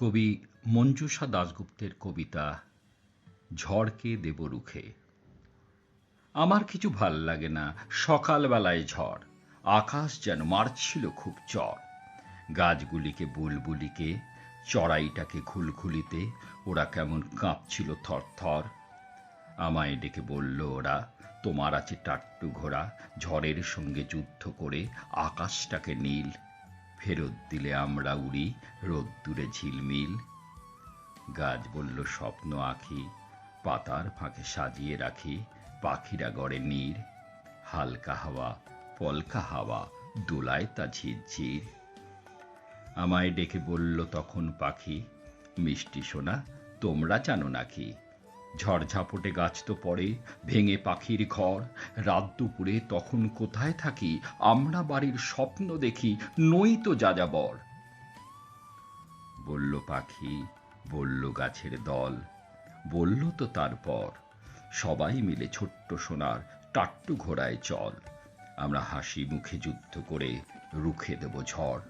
কবি মঞ্জুষা দাশগুপ্তের কবিতা, ঝড়কে দেব রুখে। আমার কিছু ভালো লাগে না সকালবেলায় ঝড়, আকাশ যেন মারছিল খুব চড় গাছগুলিকে বুলবুলিকে, চড়াইটাকে খুলখুলিতে ওরা কেমন কাঁপছিল থরথর। আমায় ডেকে বলল ওরা, তোমার আছে টাট্টু ঘোড়া, ঝড়ের সঙ্গে যুদ্ধ করে আকাশটাকে নীল ফেরত দিলে আমরা উড়ি রোদ্দুরে ঝিলমিল। গাছ বলল, স্বপ্ন আঁকি পাতার ফাঁকে সাজিয়ে রাখি, পাখিরা গড়ে নীর। হালকা হাওয়া, পলকা হাওয়া, দোলায় তা ঝিরঝির। আমায় ডেকে বলল, তখন পাখি, মিষ্টি সোনা, তোমরা জানো নাকি? ঝড়ঝাপটে গাছ তো পড়ে, ভেঙে পাখির ঘর। রাত দুপুরে তখন কোথায় থাকি? আমরা বাড়ির স্বপ্ন দেখি, নই তো যাযাবর। বলল পাখি, বলল গাছের দল। বলল তো তারপর। সবাই মিলে ছোট্ট সোনার টাট্টু ঘোড়ায় চল। আমরা হাসি মুখে যুদ্ধ করে রুখে দেব ঝড়।